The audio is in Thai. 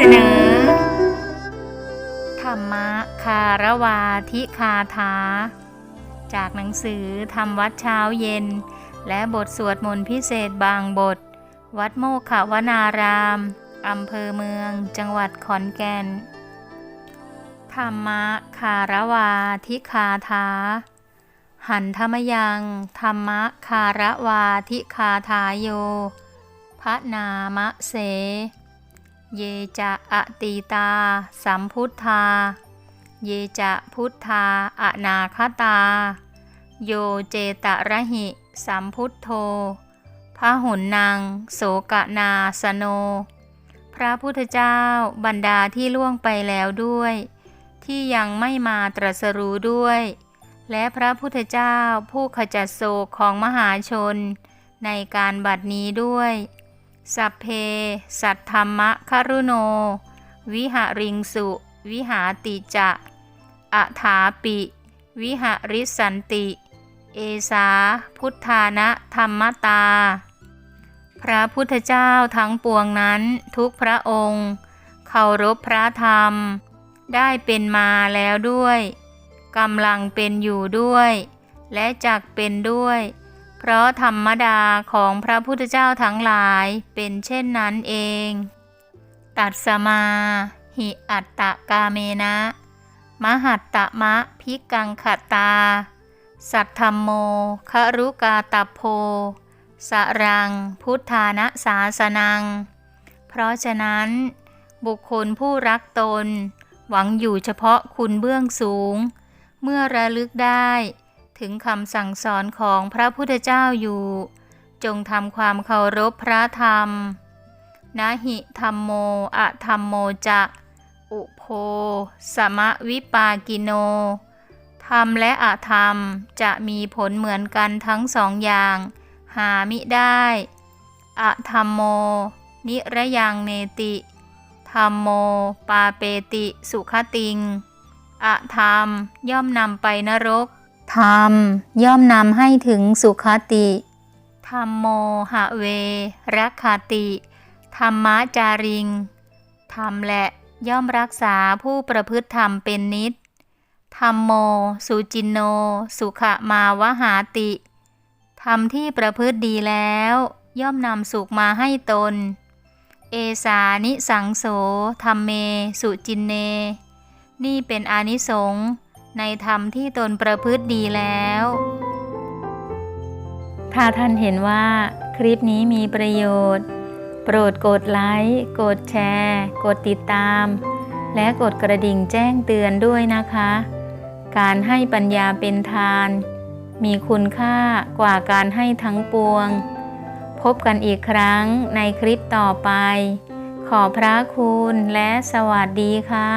เสนอ ธรรมะคารวาทิคาถา จากหนังสือทำวัดเช้าเย็น และบทสวดมนต์พิเศษบางบท วัดโมกขวนารามอำเภอเมือง จังหวัดขอนแก่น ธรรมะคารวาทิคาถา หันธรรมยัง ธรรมะคารวาทิคาถาโยพระนามะเส เยจะอติตา สัมพุทธา เยจะพุทธาอนาคตา โยเจตระหิ สัมพุทโธพระหุนนางโสกนาสโน พระพุทธเจ้าบรรดาที่ล่วงไปแล้วด้วย ที่ยังไม่มาตรัสรู้ด้วย และพระพุทธเจ้าผู้ขจัดโศกของมหาชน ในการบัดนี้ด้วย สัพเพ สัทธรรมะคารุโน วิหาริงสุ วิหาติจะอะถาปิ วิหาริสันติ เอสา พุทธานะธรรมตา พระพุทธเจ้าทั้งปวงนั้นทุกพระองค์เคารพพระธรรม ได้เป็นมาแล้วด้วยกำลังเป็นอยู่ด้วย และจักเป็นด้วย เพราะธรรมดาของพระพุทธเจ้าทั้งหลายเป็นเช่นนั้นเอง ตัดสมา หิอัตตะกาเมนะ มหัตตะมะพิกังขตา สัทธมโมครุกาตโพ สรัง พุทธานะสาสนัง เพราะฉะนั้น บุคคลผู้รักตน หวังอยู่เฉพาะคุณเบื้องสูง เมื่อระลึกได้ ถึงคำสั่งสอนของพระพุทธเจ้าอยู่ จงทำความเคารพพระธรรม นะหิธรรมโมอะธรรมโมจะอุโพสมะวิปากิโน ธรรมและอธรรมจะมีผลเหมือนกันทั้งสองอย่าง หามิได้อะธรรมโม นิระยังเนติธรรมโม ปาเปติ สุขติงอะธรรมย่อมนำไปนรก ธรรมย่อมนำให้ถึงสุขติธรรมโมหะเวรักขติ ธรรมะจาริง ธรรมและย่อมรักษาผู้ประพฤติธรรมเป็นนิด ธรรมโม สุจินโน สุขมาวหาติ ธรรมที่ประพฤติดีแล้ว ย่อมนำสุขมาให้ตน เอสานิสังโสธรรมเม สุจินเน นี่เป็นอานิสงส์ ในธรรมที่ตนประพฤติดีแล้วถ้าท่านเห็นว่าคลิปนี้มีประโยชน์ โปรดกดไลค์ กดแชร์ กดติดตาม และกดกระดิ่งแจ้งเตือนด้วยนะคะ การให้ปัญญาเป็นทาน มีคุณค่ากว่าการให้ทั้งปวง พบกันอีกครั้งในคลิปต่อไป ขอพระคุณและสวัสดีค่ะ